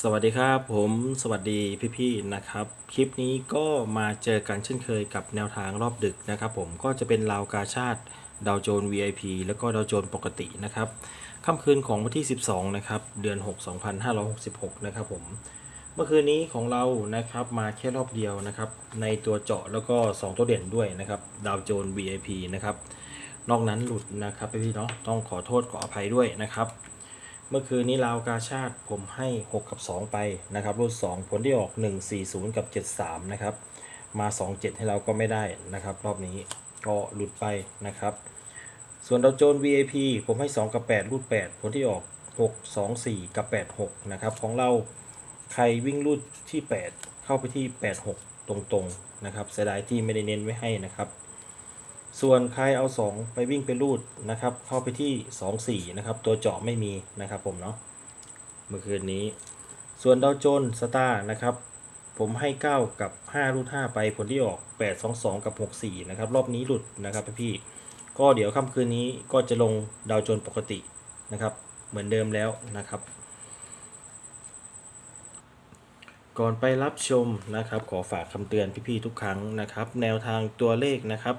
สวัสดีครับผมสวัสดีพี่ๆนะครับ คลิปนี้ก็มาเจอกันเช่นเคยกับแนวทางรอบดึกนะครับ ผมก็จะเป็นราวกาชาติดาวโจน VIP แล้วก็ดาวโจนปกตินะครับค่ำคืนของวันที่ 12 นะครับ เดือน 6 2566 นะครับผมเมื่อคืนนี้ของเรานะครับมาแค่รอบเดียวนะครับ ในตัวเจาะแล้วก็ 2 ตัวเด่นด้วยนะครับดาวโจน VIP นะครับนอกนั้นหลุดนะครับพี่ๆเนาะต้องขอโทษขออภัยด้วยนะครับ เมื่อคืนนี้ลาวกาชาติผมให้ 6 กับ 2 ไปนะครับรุ่น2ผลที่ออก 140 กับ 73 นะครับ มา 27 ให้เราก็ไม่ได้นะครับ รอบนี้ก็หลุดไปนะครับ ส่วนดาวโจน VIP ผมให้ 2 กับ 8 รูด 8 ผลที่ออก 6 2 4 กับ 8 6 นะครับ ของเราใครวิ่งรูดที่ 8 เข้าไปที่ 8 6 ตรงๆนะครับเสียดายที่ไม่ได้เน้นไว้ให้นะครับ ส่วนใครเอา 2 ไปวิ่งไปรูดนะครับ เข้าไปที่ 2 4 นะครับ ตัวเจาะไม่มีนะครับผมเนาะเมื่อคืนนี้ ส่วนดาวโจนสตาร์นะครับ ผมให้ 9 กับ 5 รูด 5 ไปผลที่ออก 8 2 2 กับ 6 4 นะครับ รอบนี้หลุดนะครับพี่ๆก็เดี๋ยวค่ำคืนนี้ก็จะลงดาวโจนปกตินะครับ เหมือนเดิมแล้วนะครับ ก่อนไปรับชมนะครับ ขอฝากคำเตือนพี่ๆทุกครั้งนะครับ แนวทางตัวเลขนะครับ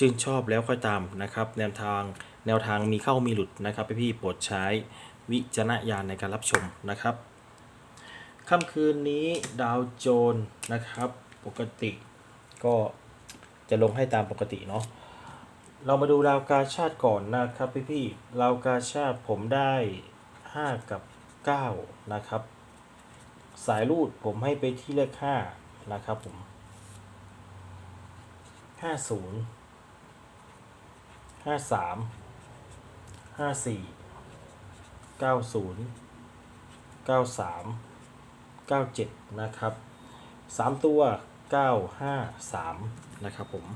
จึงชอบแล้วค่อยตามนะครับ แนวทางแนวทางมีเข้ามีหลุดนะครับพี่ๆโปรดใช้วิจารณญาณในการรับชมนะครับค่ำคืนนี้ดาวโจนส์นะครับ ปกติก็จะลงให้ตามปกติเนาะเรามาดูราวกาชาติก่อนนะครับพี่ๆราวกาชาติผมได้ 5 กับ 9 นะครับ สายรูดผมให้ไปที่เลข5นะครับผม50 ห้าสามห้าสี่เก้าศูนย์เก้าสามเก้าเจ็ดนะครับสามตัวเก้าห้าสามนะครับผม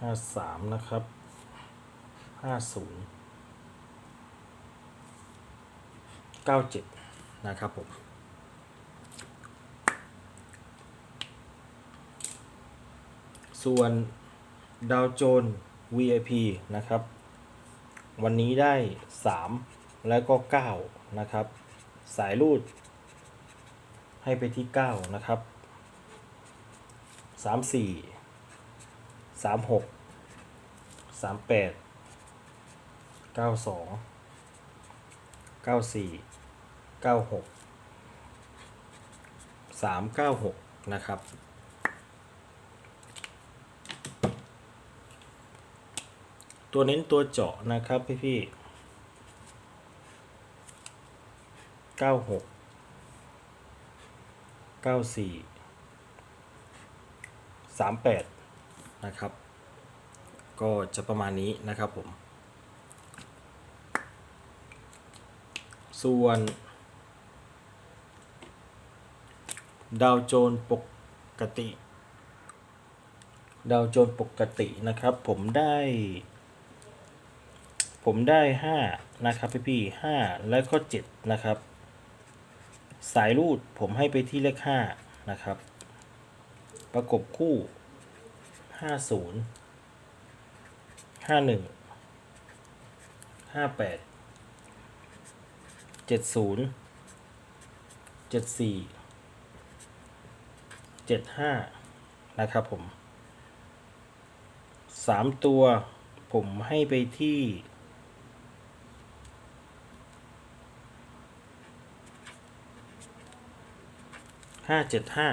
ห้าสามนะครับห้าศูนย์เก้าเจ็ด นะครับผมส่วนดาวโจน VIP นะครับ วันนี้ได้ 3 แล้วก็ 9 นะครับ สายรูด ให้ไปที่ 9 นะครับ 3 4 3 6 3 8 9 2 9 4 96 396 นะครับ ตัวเน้นตัวเจาะนะครับพี่พี่96 94 38นะครับ ก็จะประมาณนี้นะครับผม ส่วน ดาวโจนปกติ ดาวโจนปกตินะครับ ผมได้ ผมได้ห้านะครับพี่พี่ห้าแล้วก็เจ็ดนะครับ สายรูดผมให้ไปที่เลขห้านะครับ ประกบคู่ห้าศูนย์ห้าหนึ่งห้าแปดเจ็ดศูนย์เจ็ดสี่ เจ็ดห้านะครับผมสามตัวผมให้ไปที่ห้าเจ็ดห้า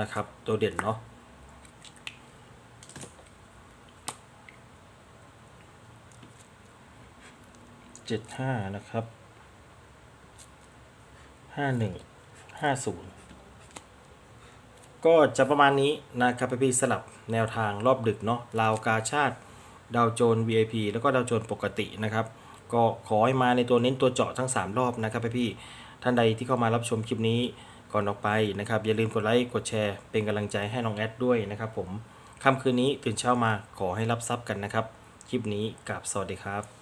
นะครับ ตัวเด่นเนาะเจ็ดห้านะครับห้าหนึ่งห้าศูนย์ ก็จะประมาณนี้นะครับพี่สลับแนวทางรอบดึกเนาะลาวกาชาติดาวโจน VIP แล้วก็ดาวโจนปกตินะครับ ก็ขอให้มาในตัวเน้นตัวเจาะทั้ง 3 รอบนะครับพี่ท่านใดที่เข้ามารับชมคลิปนี้ก่อนออกไปนะครับ อย่าลืมกดไลค์กดแชร์เป็นกำลังใจให้น้องแอดด้วยนะครับผมค่ำคืนนี้ตื่นเช้ามาขอให้รับทรัพย์กันนะครับ คลิปนี้กับสวัสดีครับ